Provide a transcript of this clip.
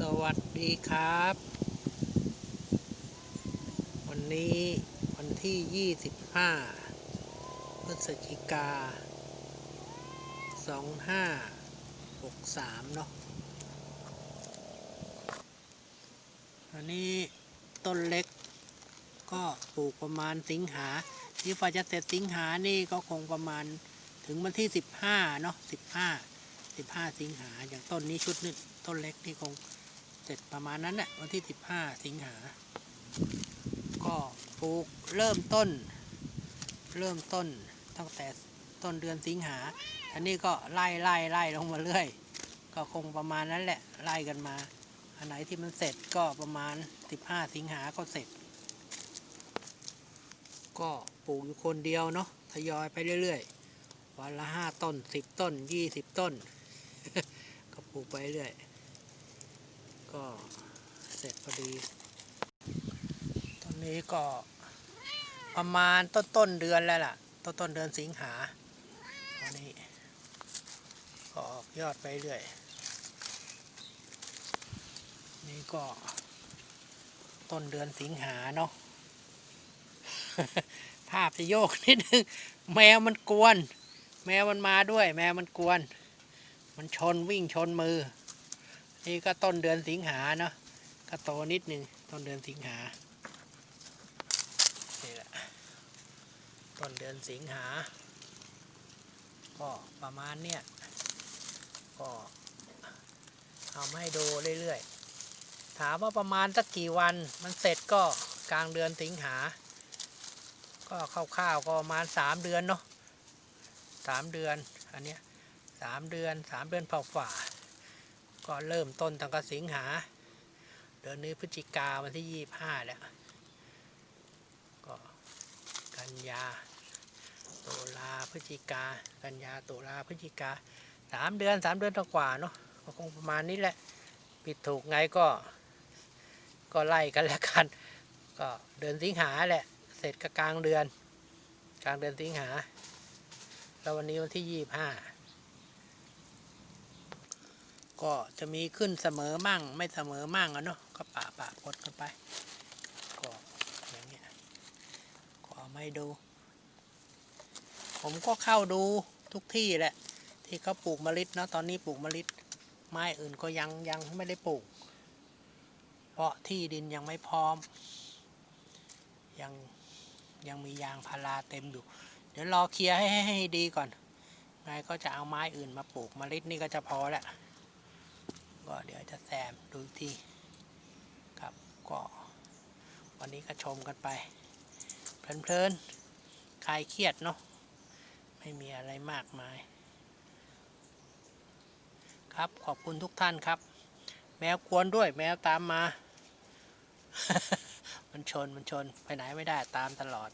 สวัสดีครับ วันนี้วันที่ 25 พฤศจิกา 2563 เนาะอันนี้ต้นเล็กก็ปลูกประมาณสิงหา ที่ฟ้าจะเสร็จสิงหานี่ก็คงประมาณถึงวันที่ 15 เนาะ15 15 สิงหาอย่างต้นนี้ชุดนี้ต้นเล็กนี่คง เสร็จประมาณนั้นแหละวันที่ 15 สิงหา ก็ปลูกเริ่มต้น เริ่มต้นตั้งแต่ต้นเดือนสิงหาอันนี้ก็ไล่ไล่ไล่ลงมาเรื่อย ก็คงประมาณนั้นแหละไล่กันมา อันไหนที่มันเสร็จก็ประมาณ 15 สิงหาก็เสร็จ ก็ปลูกอยู่คนเดียวเนาะทยอยไปเรื่อยๆ วันละห้าต้นสิบต้นยี่สิบต้น ก็ปลูกไปเรื่อย ก็เสร็จพอดี ตอนนี้ก็ประมาณต้นต้นเดือนแล้วล่ะ ต้นต้นเดือนสิงหาตอนนี้ก็ออกยอดไปเรื่อย นี่ก็ต้นเดือนสิงหาเนาะภาพจะโยกนิดนึง แมวมันกวน แมวมันมาด้วย แมวมันกวน มันชนวิ่งชนมือ นี่ก็ต้นเดือนสิงหาเนาะก็โตนิดนึงต้นเดือนสิงหานี่แหละต้นเดือนสิงหา ก็ประมาณเนี้ยก็เอาให้ดูเรื่อยๆ ถามว่าประมาณสักกี่วันมันเสร็จก็กลางเดือนสิงหา ก็คร่าวๆก็ประมาณสามเดือนเนาะสามเดือนอันเนี้ยสามเดือนสามเดือนฝ่าๆ ก็เริ่มต้นตั้งแต่สิงหา เดือนนี้พฤศจิกาวันที่ยี่ห้าแล้ว ก็กันยาตุลาพฤศจิกา กันยาตุลาพฤศจิกาสามเดือนสามเดือนกว่าเนาะก็คงประมาณนี้แหละ ผิดถูกไงก็ ก็ไล่กันแล้วกัน ก็เดือนสิงหาแหละ เสร็จก็กลางเดือน กลางเดือนสิงหา แล้ววันนี้วันที่ยี่ห้า ก็จะมีขึ้นเสมอมั่ง ไม่เสมอมั่งอะเนาะก็ป่าป่าพดกันไป ก็อย่างเงี้ยก็เอาไม่ดู ผมก็เข้าดูทุกที่แหละ ที่เขาปลูกมะลิเนาะตอนนี้ปลูกมะลิไม้อื่นก็ยังยังไม่ได้ปลูก เพราะที่ดินยังไม่พร้อม ยังยังมียางพาราเต็มอยู่ เดี๋ยวรอเคลียร์ให้ให้ดีก่อนไงก็จะเอาไม้อื่นมาปลูกมะลินี่ก็จะพอแล้ว ก็เดี๋ยวจะแซมดูอีกทีครับก็วันนี้ก็ชมกันไป เพลินๆคลายเครียดเนาะไม่มีอะไรมากมาย ครับขอบคุณทุกท่านครับ แมวกวนด้วยแมวตามมา มันชนมันชนไปไหนไม่ได้ตามตลอด